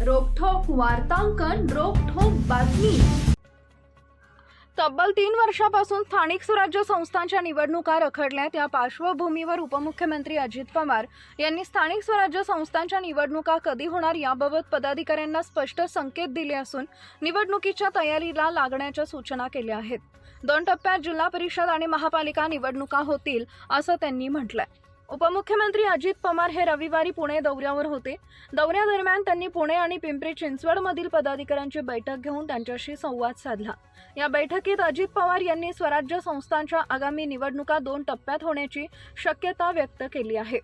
वार्तांकन रोखोक बातमी. तब्बल तीन वर्षापासून स्थानिक स्वराज्य संस्थांच्या निवडणुका रखडल्या त्या पार्श्वभूमीवर उपमुख्यमंत्री अजित पवार यांनी स्थानिक स्वराज्य संस्थांच्या निवडणुका कधी होणार याबाबत पदाधिकाऱ्यांना स्पष्ट संकेत दिले असून निवडणुकीच्या तयारीला लागण्याच्या सूचना केल्या आहेत. दोन टप्प्यात जिल्हा परिषद आणि महापालिका निवडणुका होतील असं त्यांनी म्हटलंय. उपमुख्यमंत्री अजित पवार हे रविवारी पुणे दौऱ्यावर होते. दौऱ्यादरम्यान त्यांनी पुणे आणि पिंपरी चिंचवडमधील पदाधिकाऱ्यांची बैठक घेऊन त्यांच्याशी संवाद साधला. या बैठकीत अजित पवार यांनी स्वराज्य संस्थांच्या आगामी निवडणुका दोन टप्प्यात होण्याची शक्यता व्यक्त केली आहे.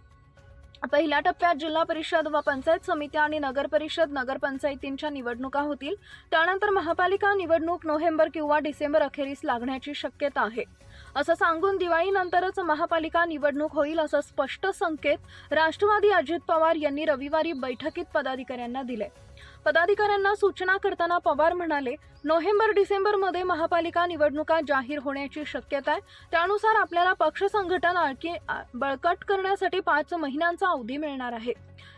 पहिल्या टप्प्यात जिल्हा परिषद व पंचायत समित्या आणि नगर परिषद नगरपंचायतींच्या निवडणुका होतील. त्यानंतर महापालिका निवडणूक नोव्हेंबर किंवा डिसेंबर अखेरीस लागण्याची शक्यता आहे. असं सांगून दिवाळीनंतरच महापालिका निवडणूक होईल असं स्पष्ट संकेत राष्ट्रवादी अजित पवार यांनी रविवारी बैठकीत पदाधिकाऱ्यांना दिले. पदाधिकाऱ्यांना सूचना करताना पवार म्हणाले नोव्हेंबर डिसेंबरमध्ये महापालिका निवडणुका जाहीर होण्याची शक्यता आहे. त्यानुसार आपल्याला पक्ष संघटन आणखी बळकट करण्यासाठी पाच महिन्यांचा अवधी मिळणार आहे.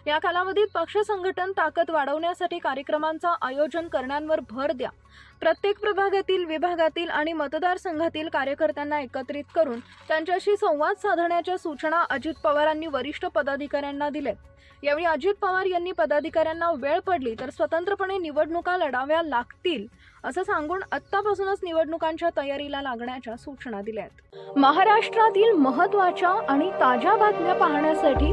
या कालावधीत पक्ष संघटन ताकद वाढवण्यासाठी कार्यक्रमांचा आयोजन करण्यावर भर द्या. प्रत्येक प्रभागातील विभागातील आणि मतदारसंघातील कार्यकर्त्यांना एकत्रित करून त्यांच्याशी संवाद साधण्याच्या सूचना अजित पवारांनी वरिष्ठ पदाधिकाऱ्यांना दिल्या. यावेळी अजित पवार यांनी पदाधिकाऱ्यांना वेळ पडली तर स्वतंत्रपणे निवडणुका लढाव्या लागतील असं सांगून आत्तापासूनच निवडणुकांच्या तयारीला लागण्याच्या सूचना दिल्यात. महाराष्ट्रातील महत्त्वाच्या आणि ताज्या बातम्या पाहण्यासाठी